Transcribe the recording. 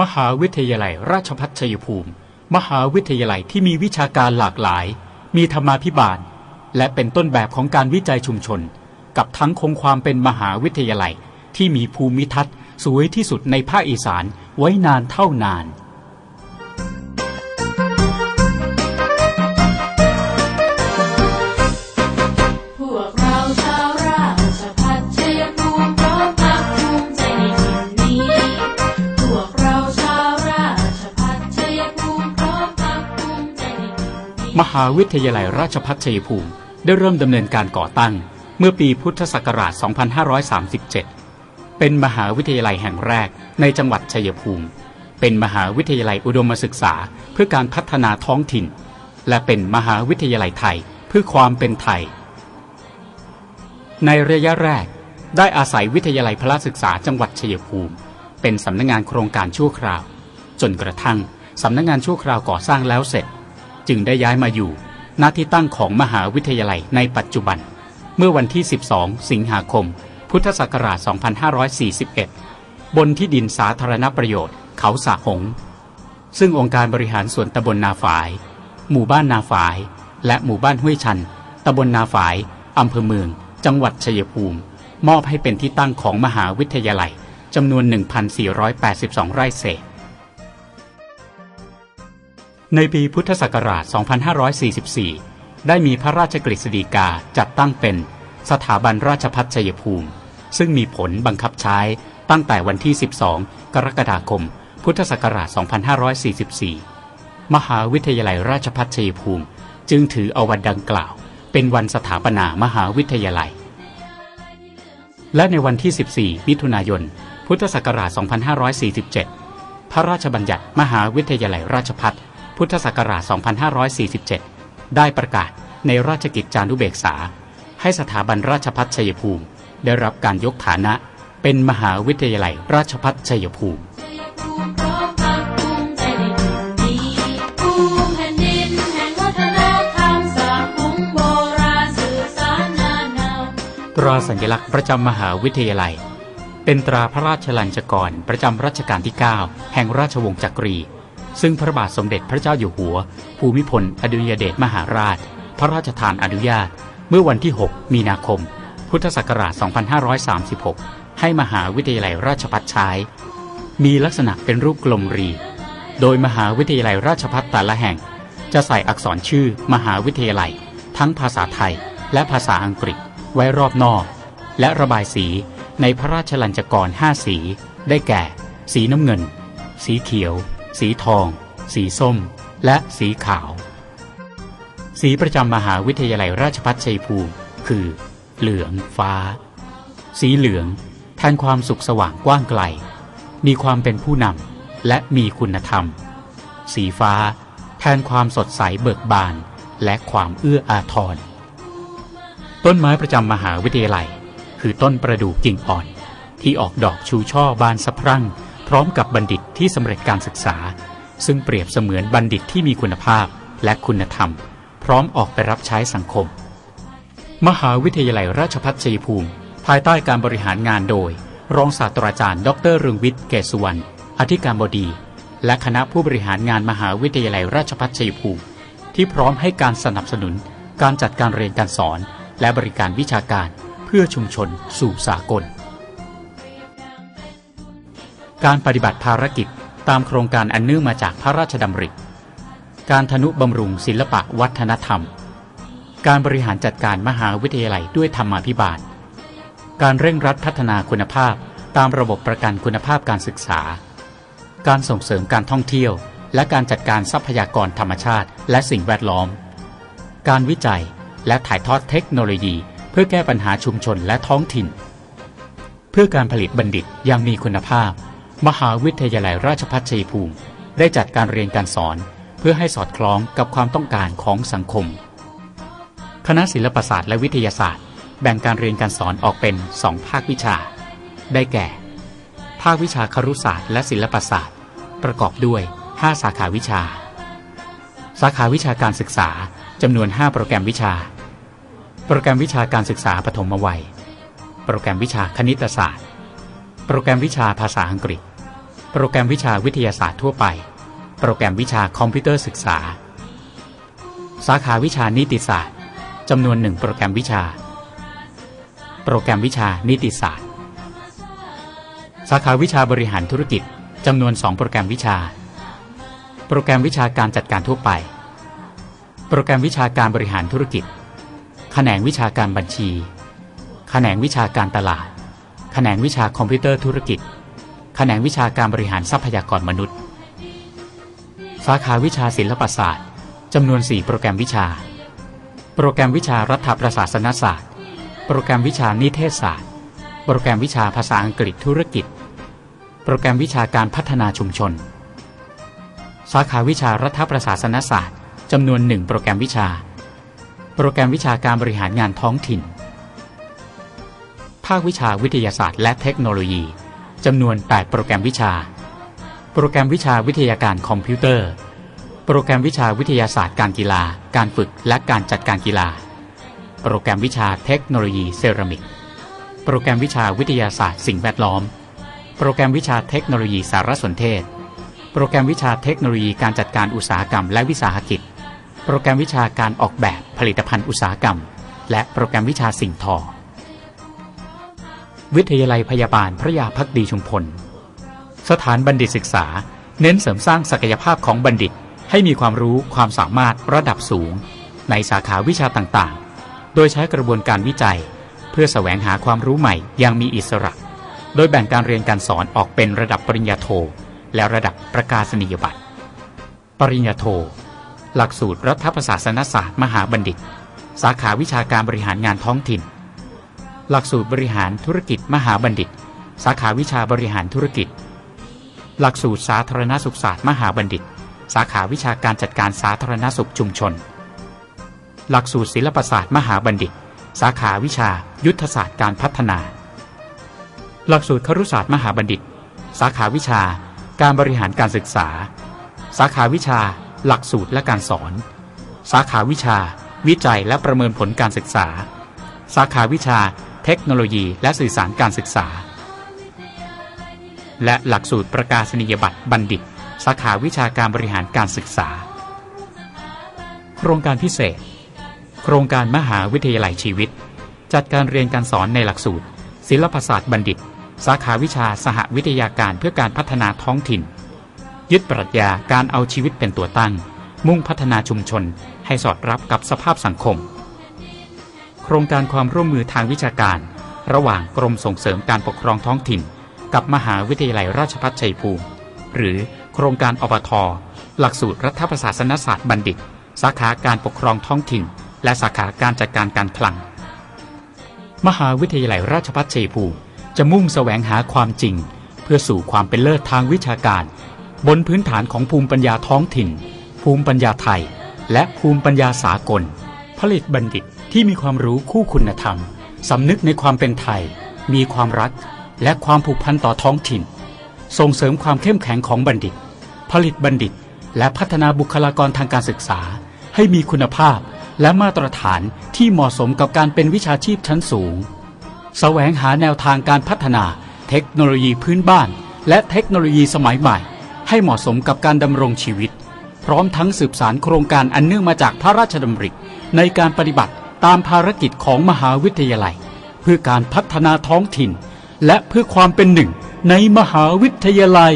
มหาวิทยาลัยราชพัฒชัยภูมิ มหาวิทยาลัยที่มีวิชาการหลากหลาย มีธรรมาภิบาล และเป็นต้นแบบของการวิจัยชุมชน กับทั้งคงความเป็นมหาวิทยาลัยที่มีภูมิทัศน์ สวยที่สุดในภาคอีสานไว้นานเท่านาน มหาวิทยาลัยราชภัฏชัยภูมิ ได้เริ่มดำเนินการก่อตั้ง เมื่อปีพุทธศักราช 2537 เป็นมหาวิทยาลัยแห่งแรกในจังหวัดชัยภูมิ เป็นมหาวิทยาลัยอุดมศึกษาเพื่อการพัฒนาท้องถิ่น และเป็นมหาวิทยาลัยไทยเพื่อความเป็นไทย ในระยะแรก ได้อาศัยวิทยาลัยพละศึกษาจังหวัดชัยภูมิ เป็นสำนักงานโครงการชั่วคราว จนกระทั่งสำนักงานชั่วคราวก่อสร้างแล้วเสร็จ จึงได้ย้ายมาอยู่หน้าที่ตั้งของมหาวิทยาลัยในปัจจุบัน เมื่อวันที่ 12 สิงหาคม พุทธศักราช 2541 บนที่ดินสาธารณประโยชน์ เขาสะหง ซึ่งองค์การบริหารส่วนตำบลนาฝาย หมู่บ้านนาฝาย และหมู่บ้านห้วยชันตำบลนาฝายอำเภอเมือง จังหวัดชัยภูมิ มอบให้เป็นที่ตั้งของมหาวิทยาลัยจำนวน 1,482 ไร่เศษ ในปีพุทธศักราช 2544 ได้มีพระราชกฤษฎีกาจัดตั้งเป็นสถาบันราชพัฒชัยภูมิ ซึ่งมีผลบังคับใช้ตั้งแต่วันที่ 12 กรกฎาคม พุทธศักราช 2544 มหาวิทยาลัยราชพัฒชัยภูมิ จึงถือเอาวันดังกล่าว เป็นวันสถาปนามหาวิทยาลัย และในวันที่ 14 มิถุนายน พุทธศักราช 2547 พระราชบัญญัติมหาวิทยาลัยราชพัฒ พุทธศักราช 2547 ได้ประกาศในราชกิจจานุเบกษา ให้สถาบันราชพัฒชัยภูมิ ได้รับการยกฐานะเป็นมหาวิทยาลัยราชพัฒชัยภูมิชัยภูมิตราสัญลักษณ์ประจำมหาวิทยาลัย เป็นตราพระราชลัญจกรประจำรัชกาลที่ 9 แห่งราชวงศ์จักรี ซึ่งพระบาทสมเด็จพระเจ้าอยู่หัว ภูมิพลอดุลยเดชมหาราช พระราชทานอนุญาต เมื่อวันที่ 6 มีนาคม พุทธศักราช 2536 ให้มหาวิทยาลัยราชภัฏใช้ มีลักษณะเป็นรูปกลมรี โดยมหาวิทยาลัยราชภัฏแต่ละแห่ง จะใส่อักษรชื่อมหาวิทยาลัย ทั้งภาษาไทย และภาษาอังกฤษ ไว้รอบนอก และระบายสีในพระราชลัญจกรห้าสี ได้แก่ สีน้ำเงิน สีเขียว สีทอง สีส้ม และสีขาว สีประจำมหาวิทยาลัยราชภัฏชัยภูมิ คือ เหลืองฟ้า สีเหลืองแทนความสุขสว่างกว้างไกล มีความเป็นผู้นำและมีคุณธรรม สีฟ้าแทนความสดใสเบิกบานและความเอื้ออาทร ต้นไม้ประจำมหาวิทยาลัย คือต้นประดู่กิ่งอ่อน ที่ออกดอกชูช่อบานสะพรั่ง พร้อมกับบัณฑิตที่สำเร็จการศึกษา ซึ่งเปรียบเสมือนบัณฑิตที่มีคุณภาพและคุณธรรม พร้อมออกไปรับใช้สังคม มหาวิทยาลัยราชภัฏชัยภูมิ ภายใต้การบริหารงานโดย รองศาสตราจารย์ ดรเรืองวิทย์เกศสุวรรณอธิการบดี และคณะผู้บริหารงานมหาวิทยาลัยราชภัฏชัยภูมิ ที่พร้อมให้การสนับสนุน การจัดการเรียนการสอน และบริการวิชาการ เพื่อชุมชนสู่สากล การปฏิบัติภารกิจตามโครงการอันเนื่องมาจากพระราชดำริ การทนุบำรุงศิลปะวัฒนธรรม การบริหารจัดการมหาวิทยาลัยด้วยธรรมาภิบาล การเร่งรัดพัฒนาคุณภาพตามระบบประกันคุณภาพการศึกษา การส่งเสริมการท่องเที่ยว และการจัดการทรัพยากรธรรมชาติ และสิ่งแวดล้อม การวิจัยและถ่ายทอดเทคโนโลยี เพื่อแก้ปัญหาชุมชนและท้องถิ่น เพื่อการผลิตบัณฑิตอย่างมีคุณภาพ มหาวิทยาลัยราชภัฏชัยภูมิ ได้จัดการเรียนการสอน เพื่อให้สอดคล้องกับความต้องการของสังคม คณะศิลปศาสตร์และวิทยาศาสตร์ แบ่งการเรียนการสอนออกเป็น2ภาควิชา ได้แก่ ภาควิชาครุศาสตร์และศิลปศาสตร์ ประกอบด้วย 5 สาขาวิชา สาขาวิชาการศึกษาจำนวน 5 โปรแกรมวิชา โปรแกรมวิชาการศึกษาปฐมวัย โปรแกรมวิชาคณิตศาสตร์ โปรแกรมวิชาภาษาอังกฤษ โปรแกรมวิชาวิทยาศาสตร์ทั่วไป โปรแกรมวิชาคอมพิวเตอร์ศึกษา สาขาวิชานิติศาสตร์จำนวนหนึ่งโปรแกรมวิชา โปรแกรมวิชานิติศาสตร์ สาขาวิชาบริหารธุรกิจจำนวนสองโปรแกรมวิชา โปรแกรมวิชาการจัดการทั่วไป โปรแกรมวิชาการบริหารธุรกิจ แขนงวิชาการบัญชี แขนงวิชาการตลาด แขนงวิชาคอมพิวเตอร์ธุรกิจ แขนงวิชาการบริหารทรัพยากรมนุษย์ สาขาวิชาศิลปศาสตร์จำนวน 4 โปรแกรมวิชา โปรแกรมวิชารัฐประศาสนศาสตร์ โปรแกรมวิชานิเทศศาสตร์ โปรแกรมวิชาภาษาอังกฤษธุรกิจ โปรแกรมวิชาการพัฒนาชุมชน สาขาวิชารัฐประศาสนศาสตร์จำนวน 1 โปรแกรมวิชา โปรแกรมวิชาการบริหารงานท้องถิ่น ภาควิชาวิทยาศาสตร์และเทคโนโลยี จำนวน 8 โปรแกรมวิชา โปรแกรมวิชาวิทยาการคอมพิวเตอร์ โปรแกรมวิชาวิทยาศาสตร์การกีฬา การฝึกและการจัดการกีฬา โปรแกรมวิชาเทคโนโลยีเซรามิก โปรแกรมวิชาวิทยาศาสตร์สิ่งแวดล้อม โปรแกรมวิชาเทคโนโลยีสารสนเทศ โปรแกรมวิชาเทคโนโลยีการจัดการอุตสาหกรรมและวิสาหกิจ โปรแกรมวิชาการออกแบบผลิตภัณฑ์อุตสาหกรรม และโปรแกรมวิชาสิ่งทอ วิทยาลัยพยาบาลพระยาพักดีชุมพล สถานบัณฑิตศึกษา เน้นเสริมสร้างศักยภาพของบัณฑิตให้มีความรู้ความสามารถระดับสูง ในสาขาวิชาต่างๆ โดยใช้กระบวนการวิจัย เพื่อแสวงหาความรู้ใหม่อย่างมีอิสระ โดยแบ่งการเรียนการสอนออกเป็นระดับปริญญาโท และระดับประกาศนียบัตร ปริญญาโท หลักสูตรรัฐประศาสนศาสตร์ มหาบัณฑิต สาขาวิชาการบริหารงานท้องถิ่น หลักสูตรบริหารธุรกิจมหาบัณฑิต สาขาวิชาบริหารธุรกิจ หลักสูตรสาธารณสุขศาสตร์มหาบัณฑิต สาขาวิชาการจัดการสาธารณสุขชุมชน หลักสูตรศิลปศาสตร์มหาบัณฑิต สาขาวิชายุทธศาสตร์การพัฒนา หลักสูตรครุศาสตร์มหาบัณฑิต สาขาวิชา การบริหารการศึกษา สาขาวิชา หลักสูตรและการสอน สาขาวิชา วิจัยและประเมินผลการศึกษา สาขาวิชา เทคโนโลยี และสื่อสารการศึกษา และหลักสูตรประกาศนียบัตรบัณฑิต สาขาวิชาการบริหารการศึกษา โครงการพิเศษ โครงการมหาวิทยาลัยชีวิต จัดการเรียนการสอนในหลักสูตร ศิลปศาสตร์บัณฑิต สาขาวิชาสหวิทยาการเพื่อการพัฒนาท้องถิ่น ยึดปรัชญาการเอาชีวิตเป็นตัวตั้ง มุ่งพัฒนาชุมชน ให้สอดรับกับสภาพสังคม โครงการความร่วมมือทางวิชาการ ระหว่างกรมส่งเสริมการปกครองท้องถิ่น กับมหาวิทยาลัยราชภัฏชัยภูมิ หรือโครงการอปท หลักสูตรรัฐประศาสนศาสตร์บัณฑิต สาขาการปกครองท้องถิ่น และสาขาการจัดการการคลัง มหาวิทยาลัยราชภัฏชัยภูมิจะมุ่งแสวงหาความจริง เพื่อสู่ความเป็นเลิศทางวิชาการ บนพื้นฐานของภูมิปัญญาท้องถิ่น ภูมิปัญญาไทย และภูมิปัญญาสากล ผลิตบัณฑิต ที่มีความรู้คู่คุณธรรม สำนึกในความเป็นไทย มีความรัก และความผูกพันต่อท้องถิ่น ส่งเสริมความเข้มแข็งของบัณฑิต ผลิตบัณฑิต และพัฒนาบุคลากรทางการศึกษา ให้มีคุณภาพและมาตรฐานที่เหมาะสมกับการเป็นวิชาชีพชั้นสูง แสวงหาแนวทางการพัฒนา เทคโนโลยีพื้นบ้าน และเทคโนโลยีสมัยใหม่ ให้เหมาะสมกับการดำรงชีวิต พร้อมทั้งสืบสารโครงการอันเนื่องมาจากพระราชดำริในการปฏิบัติ ตามภารกิจของมหาวิทยาลัย เพื่อการพัฒนาท้องถิ่น และเพื่อความเป็นหนึ่งในมหาวิทยาลัย